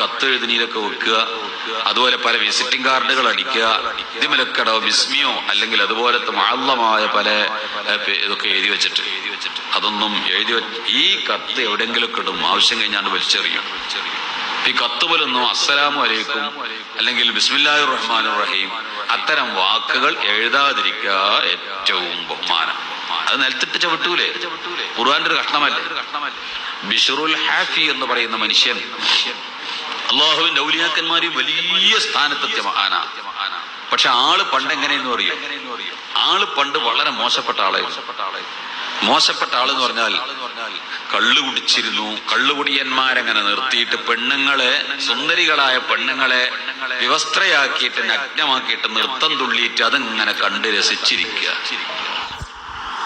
കത്തെഴുതിനീലൊക്കെ വെക്കുക. അതുപോലെ പല വിസിറ്റിംഗ് കാർഡുകൾ അടിക്കുക. ഇതിമലക്കടോ ബിസ്മിയോ അല്ലെങ്കിൽ അതുപോലത്തെ മാളമായ പല ഇതൊക്കെ എഴുതി വെച്ചിട്ട്. അതൊന്നും എഴുതി ഈ കത്ത് എവിടെങ്കിലും ഇടും. ആവശ്യം കഴിഞ്ഞാണ്ട് വലിച്ചെറിയും. ഈ കത്ത് പോലൊന്നും അസ്സലാമു അലൈക്കും അല്ലെങ്കിൽ ബിസ്മില്ലാഹി റഹ്മാൻ റഹീം അത്തരം വാക്കുകൾ എഴുതാതിരിക്കുക ഏറ്റവും ബഹുമാനം. അത് നിലത്തിട്ട് ചവിട്ടൂലേ? ഖുർആന്റെ ഒരു കഷ്ണമല്ലേ? ബിഷറുൽ ഹാഫി എന്ന് പറയുന്ന മനുഷ്യൻ അള്ളാഹുവിന്റെ ഔലിയാക്കന്മാര് വലിയ സ്ഥാനത്തെത്തിയ മഹാന. പക്ഷെ ആൾ പണ്ട് എങ്ങനെയെന്ന് പറയും ആൾ പണ്ട് വളരെ മോശപ്പെട്ട ആളായിരുന്നു. മോശപ്പെട്ട ആളെന്ന് പറഞ്ഞാൽ കള്ള് കുടിച്ചിരുന്നു. കള്ളുകുടിയന്മാരങ്ങനെ നിർത്തിയിട്ട് പെണ്ണുങ്ങളെ സുന്ദരികളായ പെണ്ണുങ്ങളെ വിവസ്ത്രയാക്കിയിട്ട് നഗ്നമാക്കിയിട്ട് നൃത്തം തുള്ളിയിട്ട് അതിങ്ങനെ കണ്ട് രസിച്ചിരിക്കുക.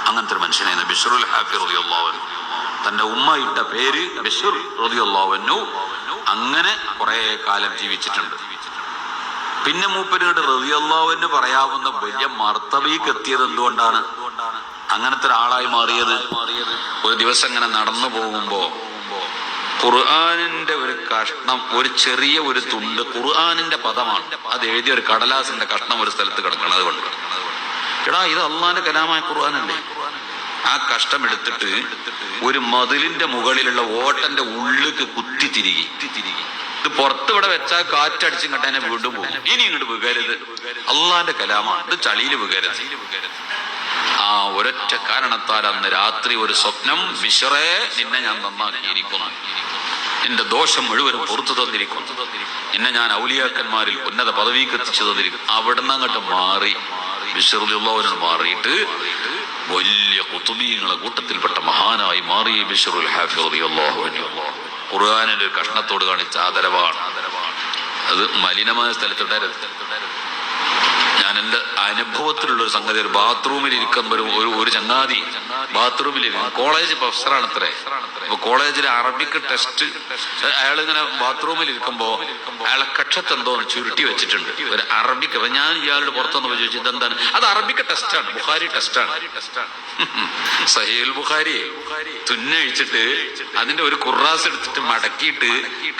അങ്ങനത്തെ ഒരു മനുഷ്യനായിരുന്നു ബിഷറുൽ ഹാഫി റളിയല്ലാഹു തന്റെ ഉമ്മ ഇട്ട പേര് ബിഷുർ റളിയല്ലാഹു അങ്ങനെ കുറേ കാലം ജീവിച്ചിട്ടുണ്ട്. പിന്നെ മൂപ്പരോട് റളിയല്ലാഹുവിന് പറയാവുന്ന വലിയ മർത്തബയ്ക്ക് എത്തിയത് എന്തുകൊണ്ടാണ്? അങ്ങനത്തെ ഒരാളായി മാറിയത്. ഒരു ദിവസം ഇങ്ങനെ നടന്നു പോകുമ്പോ ഖുർആാനിന്റെ ഒരു കഷ്ണം ഒരു ചെറിയ ഒരു തുണ്ട് ഖുർആാനിന്റെ പദമാണ്. അത് എഴുതിയ ഒരു കടലാസിന്റെ കഷ്ണം ഒരു സ്ഥലത്ത് കിടക്കണം. അതുകൊണ്ട് എടാ ഇത് അള്ളാന്റെ കലാമായ ഖുർആാനല്ലേ? ആ കഷ്ടം എടുത്തിട്ട് ഒരു മതിലിന്റെ മുകളിലുള്ള ഓട്ടന്റെ ഉള്ളിക്ക് കുത്തി തിരികി. ഇത് പുറത്ത് ഇവിടെ വെച്ചാൽ കാറ്റടിച്ചും കണ്ടതിനെ വീണ്ടും പോകും. ഇനി ഇങ്ങോട്ട് വികരുത്. അള്ളാന്റെ കലാമാണ്. ഇത് ചളിയിൽ വികരുത്. ആ ഒരൊറ്റ കാരണത്താൽ അന്ന് രാത്രി ഒരു സ്വപ്നം വിശറേ നിന്നെ ഞാൻ നന്നാക്കിയിരിക്കുന്നു. നിന്റെ ദോഷം മുഴുവനും പുറത്തു തന്നിരിക്കുന്നു എന്നെ ഞാൻ ഔലിയാക്കന്മാരിൽ ഉന്നത പദവിക്ക് എത്തിച്ചു തന്നിരിക്കും. അവിടുന്ന് അങ്ങോട്ട് മാറി ബിഷറുള്ളവനോട് മാറിയിട്ട് വലിയ കുത്തുബീങ്ങളെ കൂട്ടത്തിൽപ്പെട്ട മഹാനായി മാറി ബിഷറുൽ ഹാഫി ഒരു കഷ്ണത്തോട് കാണിച്ച ആദരവാണ്. അത് മലിനമായ സ്ഥലത്തുണ്ടായിരുന്നു എന്റെ അനുഭവത്തിലുള്ള ഒരു സംഗതി ഒരു ബാത്റൂമിൽ ഇരിക്കുമ്പോൾ ഒരു ഒരു ചങ്ങാതി ബാത്റൂമിൽ ഇരിക്കും. കോളേജ് പ്രൊഫസറാണ് അത്രേ അപ്പൊ കോളേജിലെ അറബിക്ക് ടെസ്റ്റ് അയാൾ ഇങ്ങനെ ബാത്റൂമിൽ ഇരിക്കുമ്പോ അയാളെ കക്ഷത്ത് എന്തോ ചുരുട്ടി വെച്ചിട്ടുണ്ട്. ഒരു അറബിക്ക് അപ്പൊ ഞാൻ ഇയാളുടെ പുറത്തുനിന്ന് ചോദിച്ചു ഇതെന്താണ്? അത് അറബിക്ക് ടെസ്റ്റാണ് ബുഖാരി ടെസ്റ്റാണ് സഹീൽ ബുഖാരി തുന്നഴിച്ചിട്ട് അതിന്റെ ഒരു കുറാസ് എടുത്തിട്ട് മടക്കിയിട്ട്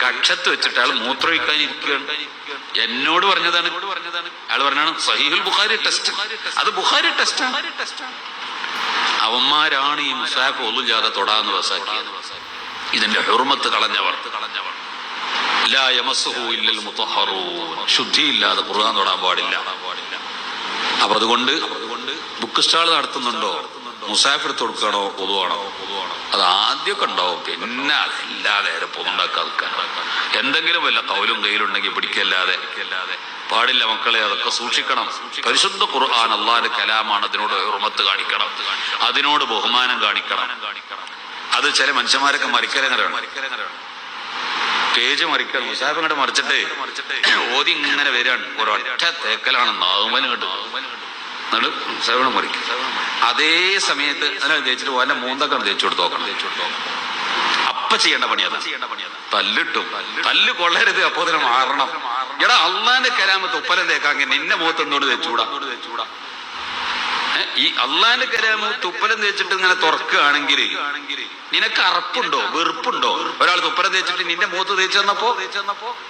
കക്ഷത്ത് വെച്ചിട്ട് അയാൾ മൂത്രം മൂത്രമൊഴിക്കാൻ ഇരിക്കുകയാണ് എന്നോട് പറഞ്ഞതാണ്. അയാൾ പറഞ്ഞാണ് സഹീഹുൽ ബുഖാരി ടെസ്റ്റ് അത് ബുഖാരി ടെസ്റ്റാണ് അവന്മാരാണ് ഈ മുസാഫ് ജാഥ തൊടാന്ന് വസാക്കിയത്. ഇതിന്റെ ഹെർമത്ത് കളഞ്ഞവർ. മുത്തഹറൂൻ. ശുദ്ധിയില്ലാതെ ഖുർആൻ തൊടാൻ പാടില്ല. അപ്പൊ അതുകൊണ്ട് ബുക്ക് സ്റ്റാൾ നടത്തുന്നുണ്ടോ? മുസാഫിർ കൊടുക്കണോ? പൊതുവാണോ? അത് ആദ്യമൊക്കെ ഉണ്ടാവും. പിന്നെ അതല്ലാതെ പൊതുണ്ടാക്കാതെ എന്തെങ്കിലും വല്ല കൗലും കയ്യിലുണ്ടെങ്കിൽ പിടിക്കല്ലാതെ പാടില്ല മക്കളെ അതൊക്കെ സൂക്ഷിക്കണം. പരിശുദ്ധ ഖുർആൻ അള്ളാന്റെ കലാമാണ് അതിനോട് ഉറമത്ത് കാണിക്കണം. അതിനോട് ബഹുമാനം കാണിക്കണം. അത് ചില മനുഷ്യന്മാരൊക്കെ മരിക്കലങ്ങനെയാണ് പേജ് മറിക്കണം മുസാഫിങ്ങോട്ട് മറിച്ചിട്ട് ഓതി ഇങ്ങനെ വരികയാണ്. ഒരൊറ്റ തേക്കലാണ് നാവുമലും കണ്ടു എന്നിട്ട് മറിക്കും. അതേ സമയത്ത് അതിനെ തേച്ചിട്ട് പോകാൻ മൂന്നൊക്കെ തേച്ചു കൊടുത്ത് നോക്കണം. അപ്പ ചെയ്യേണ്ട പണി അതാ. തല്ലിട്ടും തല്ല് കൊള്ളരുത് അപ്പോ തന്നെ മാറണം. എടാ അള്ളാന്റെ കരാമത്ത് ഉപ്പലം തേക്കാങ്ങ നിന്നെ മുഖത്ത് എന്തുകൊണ്ട് തേച്ചൂടാ ഈ അള്ളാന്റെ കരാമ തുപ്പലം തേച്ചിട്ട് ഇങ്ങനെ തുറക്കുകയാണെങ്കിൽ നിനക്ക് അറപ്പുണ്ടോ? വെറുപ്പുണ്ടോ? ഒരാൾ തുപ്പലം തേച്ചിട്ട് നിന്റെ മുഖത്ത് തേച്ചു തന്നപ്പോ?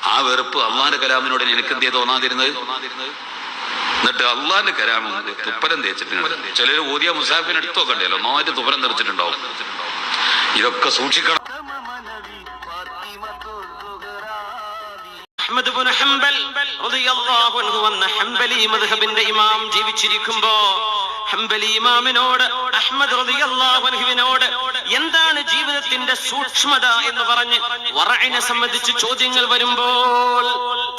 ആ വെറുപ്പ് അള്ളാന്റെ കലാമിനോട് നിനക്ക് എന്തേ തോന്നാതിരുന്നത്? എന്നിട്ട് അള്ളാന്റെ കലാമും തുപ്പലം തേച്ചിട്ടുണ്ട് ചിലര് ഓതിയ മുസാഫിന് എടുത്തു നോക്കണ്ടല്ലോ നന്നായിട്ട് തുപ്പലം തെറിച്ചിട്ടുണ്ടാവും. ഇതൊക്കെ സൂക്ഷിക്കണം. അഹ്മദ് ബിൻ ഹംബൽ റളിയല്ലാഹു അൻഹു വന്ന ഹംബലി മദ്ഹബിന്റെ ഇമാം ജീവിച്ചിരിക്കുമ്പോ ഹംബലി ഇമാമിനോട് അഹമ്മദ് റളിയല്ലാഹു അൻഹുവിനോട് എന്താണ് ജീവിതത്തിന്റെ സൂക്ഷ്മത എന്ന് പറഞ്ഞ് വറഇനെ സംബന്ധിച്ച് ചോദ്യങ്ങൾ വരുമ്പോൾ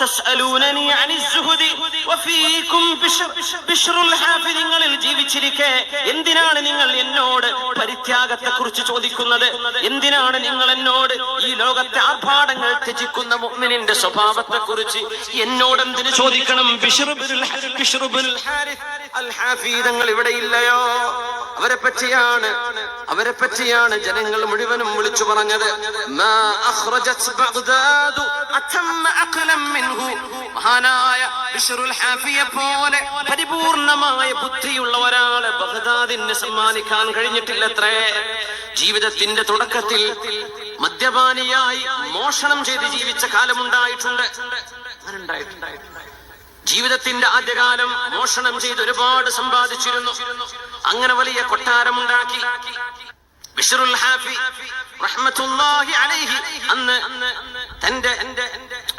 തസ്അലൂനനി അനി സുഹുദി വഫീകും ബിശ്റുൽ ഹാഫി നിങ്ങളിൽ ജീവിച്ചിരിക്കെ എന്തിനാണ് നിങ്ങൾ എന്നോട് പരിത്യാഗത്തെ കുറിച്ച് ചോദിക്കുന്നത്? എന്തിനാണ് നിങ്ങൾ എന്നോട് ഈ ലോകത്തെ ആർഭാടങ്ങൾ ത്യജിക്കുന്ന മുഅ്മിനിന്റെ സ്വഭാവത്തെ കുറിച്ച് എന്നോട് എന്തിനു ചോദിക്കണം? ബിശ്ർ ഹാരിസ് അൽ ഹാഫി ഇല്ലയോ? അവരെ പറ്റിയാണ് അവരെ പറ്റിയാണ് ജനങ്ങൾ മുഴുവനും വിളിച്ചു പറഞ്ഞത്. മഹാനായ പോലെ പരിപൂർണമായ ബുദ്ധിയുള്ള ഒരാളെ ബഗ്ദാദിന് സമ്മാനിക്കാൻ കഴിഞ്ഞിട്ടില്ലത്രേ. ജീവിതത്തിന്റെ തുടക്കത്തിൽ മദ്യപാനിയായി മോഷണം ചെയ്ത് ജീവിച്ച കാലമുണ്ടായിട്ടുണ്ട്. ഉണ്ടായിട്ടുണ്ട്. ജീവിതത്തിന്റെ ആദ്യകാലം മോഷണം ചെയ്ത് ഒരുപാട് സമ്പാദിച്ചിരുന്നു. അങ്ങനെ വലിയ കൊട്ടാരമുണ്ടാക്കി. ബിഷറുൽ ഹാഫി അലൈഹി അന്ന് തന്റെ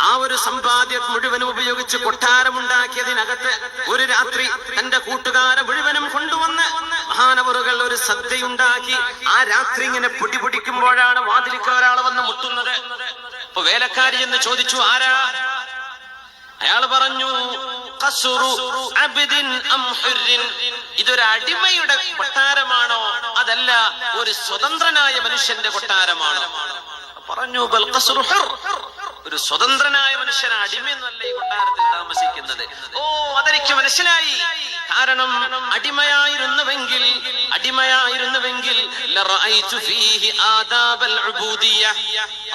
ആ ഒരു സമ്പാദ്യം മുഴുവനും ഉപയോഗിച്ച് കൊട്ടാരമുണ്ടാക്കിയതിനകത്ത് ഒരു രാത്രി തന്റെ കൂട്ടുകാരെ മുഴുവനും കൊണ്ടുവന്ന് മഹാനവറുകൾ ഒരു സദ്യയുണ്ടാക്കി. ആ രാത്രി ഇങ്ങനെ പൊടി പൊടിക്കുമ്പോഴാണ് വന്ന് മുട്ടുന്നത്. അപ്പൊ വേലക്കാരി എന്ന് ചോദിച്ചു ആരാ? അയാൾ പറഞ്ഞു? ഇതൊരു അടിമയുടെ കൊട്ടാരമാണോ അതല്ല ഒരു സ്വതന്ത്രനായ മനുഷ്യന്റെ കൊട്ടാരമാണോ പറഞ്ഞു. ഒരു സ്വതന്ത്രനായ മനുഷ്യൻ അടിമയൊന്നല്ല ഈ കൊട്ടാരത്തിൽ താമസിക്കുന്നത് ഓ അതെനിക്ക് മനസ്സിലായി കാരണം അടിമയായിരുന്നുവെങ്കിൽ അടിമയായിരുന്നുവെങ്കിൽ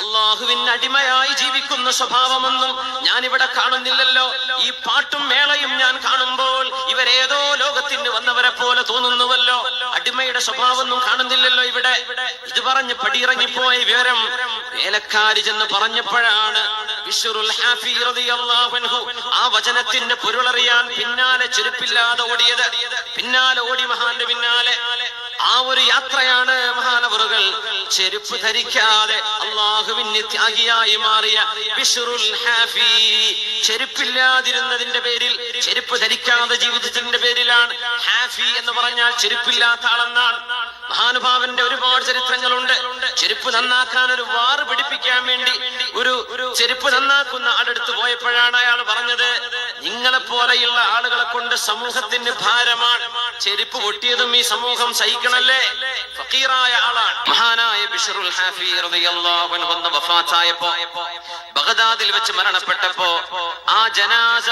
അള്ളാഹുവിൻ അടിമയായി ജീവിക്കുന്ന സ്വഭാവമൊന്നും ഞാൻ ഇവിടെ കാണുന്നില്ലല്ലോ. ഈ പാട്ടും മേളയും ഞാൻ കാണുമ്പോൾ ഇവരേതോ ലോകത്തിന് വന്നവരെ പോലെ തോന്നുന്നുവല്ലോ. അടിമയുടെ സ്വഭാവമൊന്നും കാണുന്നില്ലല്ലോ ഇവിടെ. ഇത് പറഞ്ഞ് പടിയിറങ്ങിപ്പോയ വിവരം വേലക്കാരി ചെന്ന് പറഞ്ഞപ്പോഴാണ് ആ വചനത്തിന്റെ പൊരുളറിയാൻ പിന്നാലെ ചെരുപ്പില്ലാതെ ഓടിയത്. പിന്നാലെ ഓടി മഹാന്റെ പിന്നാലെ. ആ ഒരു യാത്രയാണ് മഹാനവറുകൾ. ചെരുപ്പ് ധരിക്കാതെ അള്ളാഹുവിന് ത്യാഗിയായി മാറിയ ബിഷുറുൽ ഹാഫി. ചെരുപ്പില്ലാതിരുന്നതിന്റെ പേരിൽ ചെരുപ്പ് ധരിക്കാതെ ജീവിതത്തിന്റെ പേരിലാണ് ഹാഫി എന്ന് പറഞ്ഞാൽ ചെരുപ്പില്ലാത്ത ആളെന്നാണ്. മഹാനുഭാവന്റെ ഒരുപാട് ചരിത്രങ്ങളുണ്ട്. ചെരുപ്പ് നന്നാക്കാൻ ഒരു വാറ് പിടിപ്പിക്കാൻ വേണ്ടി ഒരു ചെരുപ്പ് നന്നാക്കുന്ന ആളെടുത്ത് പോയപ്പോഴാണ് അയാൾ പറഞ്ഞത് നിങ്ങളെ പോലെയുള്ള ആളുകളെ കൊണ്ട് സമൂഹത്തിന് ഭാരമാണ്. ചെരുപ്പ് പൊട്ടിയതും ഈ സമൂഹം സഹിക്കണല്ലേ? ഫക്കീറായ ആളാണ്. മഹാനായ ബിഷറുൽ ഹാഫി വഫാത്തായപ്പോ ബഗദാദിൽ വെച്ച് മരണപ്പെട്ടപ്പോ ആ ജനാസ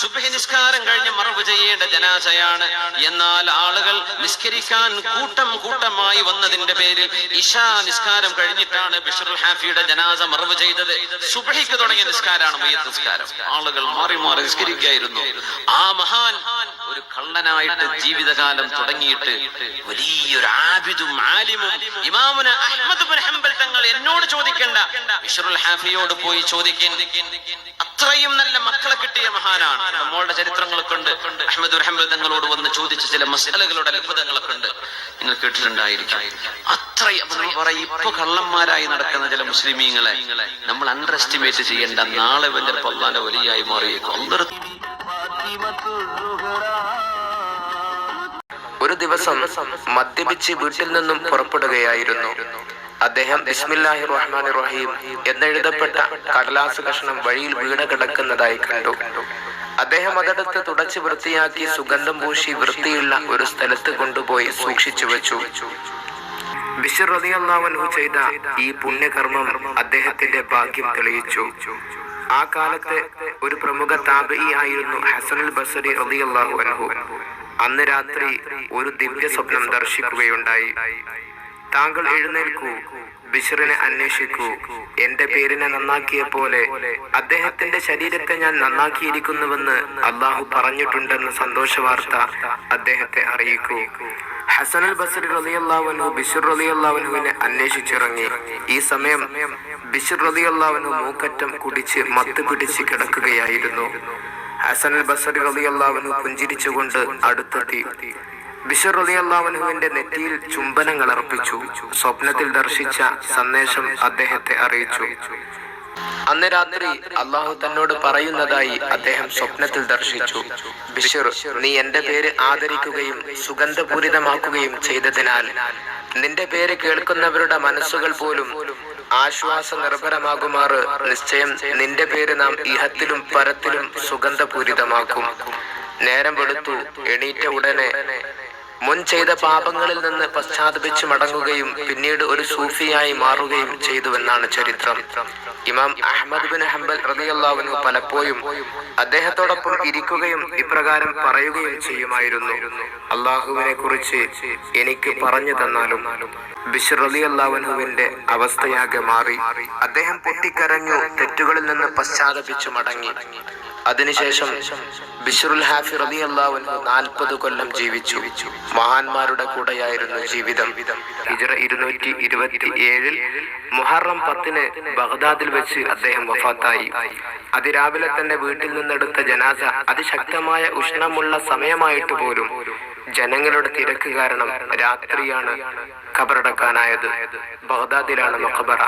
സുബ്ഹി നിസ്കാരം കഴിഞ്ഞ് മറവ് ചെയ്യേണ്ട ജനാസയാണ്. എന്നാൽ ആളുകൾ നിസ്കരിക്കാൻ കൂട്ടം കൂട്ടമായി വന്നതിന്റെ പേരിൽ ഇഷാ നിസ്കാരം കഴിഞ്ഞിട്ടാണ് ബിഷറുൽ ഹാഫിയുടെ ജനാസ മറവ് ചെയ്തത്. സുബഹിക്ക് തുടങ്ങിയ നിസ്കാരമാണ് നിസ്കാരം. ആളുകൾ മാറി മാറി നിസ്കരിക്കായിരുന്നു. ആ മഹാൻ ഒരു കള്ളനായിട്ട് ജീവിതകാലം തുടങ്ങിയിട്ട് വലിയൊരു ആബിദും ആലിമും ഇമാമുന അഹ്മദ് ഹംബൽ തങ്ങൾ എന്നോട് ചോദിക്കണ്ട ബിഷറുൽ ഹാഫിയോട് പോയി ചോദിക്കാൻ. അത്രയും നല്ല മക്കളെ കിട്ടിയ മഹാനാണ്. നമ്മളുടെ ചരിത്രങ്ങളൊക്കെ ഉണ്ട് അഹമ്മദ് ഹംബൽ തങ്ങളോട് വന്ന് ചോദിച്ച ചില മസാലകളുടെ അത്ഭുതങ്ങളൊക്കെ ഉണ്ട് നിങ്ങൾ കേട്ടിട്ടുണ്ടായിരിക്കും. അത്രയും ഇപ്പൊ കള്ളന്മാരായി നടക്കുന്ന ചില മുസ്ലിമീങ്ങളെ നമ്മൾ അണ്ടർ എസ്റ്റിമേറ്റ് ചെയ്യേണ്ട നാളെ വലിയ പൊല്ലാന്റെ വലിയായി മാറിയേക്കും. ഒരു ദിവസം മദ്യപിച്ച് വീട്ടിൽ നിന്നും പുറപ്പെടുകയായിരുന്നു. അദ്ദേഹം ബിസ്മില്ലാഹി റഹ്മാൻ റഹീം എന്നെഴുതപ്പെട്ട കടലാസ് കഷ്ണം വഴിയിൽ വീണ് കിടക്കുന്നതായി കണ്ടു. അദ്ദേഹം അതെടുത്ത് തുടച്ച് വൃത്തിയാക്കി സുഗന്ധം പൂശി വൃത്തിയുള്ള ഒരു സ്ഥലത്ത് കൊണ്ടുപോയി സൂക്ഷിച്ചു വെച്ചു. ബിഷർ ചെയ്ത ഈ പുണ്യകർമ്മം അദ്ദേഹത്തിന്റെ ഭാഗ്യം തെളിയിച്ചു. ആ കാലത്ത് ഒരു പ്രമുഖ താപി ആയിരുന്നു ഹസനുൽ ബസരി റളിയല്ലാഹു അൻഹു. അന്ന് രാത്രി ഒരു ദിവ്യ സ്വപ്നം ദർശിക്കുകയുണ്ടായി. താങ്കൾ എഴുന്നേൽക്കൂ ബിഷറിനെ അന്വേഷിക്കൂ. എന്റെ പേരിനെ നന്നാക്കിയ പോലെ അദ്ദേഹത്തിന്റെ ശരീരത്തെ ഞാൻ നന്നാക്കിയിരിക്കുന്നുവെന്ന് അള്ളാഹു പറഞ്ഞിട്ടുണ്ടെന്ന സന്തോഷ വാർത്ത അദ്ദേഹത്തെ അറിയിക്കൂ. ഹസനൽ ബസറി റലിയല്ലാവനു ബിഷർ റലിയല്ലാവനുവിനെ അന്വേഷിച്ചിറങ്ങി. ഈ സമയം ബിഷർ മൂക്കറ്റം കുടിച്ച് മത്ത് പിടിച്ച് കിടക്കുകയായിരുന്നു. ഹസൻ ബസറി റളിയല്ലാഹുവിനു പുഞ്ചിരിച്ചുകൊണ്ട് അടുത്തെത്തി. ബിഷർ അള്ളാവനുവിന്റെ നെറ്റിയിൽ ചുംബനങ്ങൾ അർപ്പിച്ചു. സ്വപ്നത്തിൽ ദർശിച്ച സന്ദേശം അദ്ദേഹത്തെ അറിയിച്ചു. അന്ന് രാത്രി അള്ളാഹു തന്നോട് പറയുന്നതായി അദ്ദേഹം സ്വപ്നത്തിൽ ദർശിച്ചു. ബിഷർ നീ എന്റെ പേര് ആദരിക്കുകയും സുഗന്ധപൂരിതമാക്കുകയും ചെയ്തതിനാൽ നിന്റെ പേര് കേൾക്കുന്നവരുടെ മനസ്സുകൾ പോലും ആശ്വാസ നിർഭരമാകുമാറ് നിശ്ചയം നിന്റെ പേര് നാം ഇഹത്തിലും പരത്തിലും സുഗന്ധപൂരിതമാക്കും. നേരം വെളുത്തു എണീറ്റ ഉടനെ മുൻ ചെയ്ത പാപങ്ങളിൽ നിന്ന് പശ്ചാത്തപിച്ച് മടങ്ങുകയും പിന്നീട് ഒരു സൂഫിയായി മാറുകയും ചെയ്തുവെന്നാണ് ചരിത്രം. ഇമാം അഹമ്മദ് ബിൻ ഹംബൽ റളിയല്ലാഹുവിനു പലപ്പോഴും അദ്ദേഹത്തോടൊപ്പം ഇരിക്കുകയും ഇപ്രകാരം പറയുകയും ചെയ്യുമായിരുന്നു. അള്ളാഹുവിനെ കുറിച്ച് എനിക്ക് പറഞ്ഞു തന്നാലും ബിഷർ റളിയല്ലാഹുവിന്റെ അവസ്ഥയാകെ മാറി. അദ്ദേഹം പൊട്ടിക്കരഞ്ഞു തെറ്റുകളിൽ നിന്ന് പശ്ചാത്തപിച്ചു മടങ്ങി. അതിനുശേഷം ബിഷറുൽ ഹാഫി റബി അള്ളാഹു നാൽപ്പത് കൊല്ലം ജീവിച്ചു. മഹാന്മാരുടെ കൂടെയായിരുന്നു ജീവിതം. ഇരുന്നൂറ്റി ഇരുപത്തി ഏഴിൽ മുഹറം പത്തിന് ബഗ്ദാദിൽ വെച്ച് അദ്ദേഹം വഫാത്തായി. അതിരാവിലെ തന്നെ വീട്ടിൽ നിന്നെടുത്ത ജനാസ അതിശക്തമായ ഉഷ്ണമുള്ള സമയമായിട്ട് പോലും ജനങ്ങളുടെ തിരക്ക് കാരണം രാത്രിയാണ് ഖബറടക്കാനായത്. ബഗ്ദാദിലാണ് പുത്ര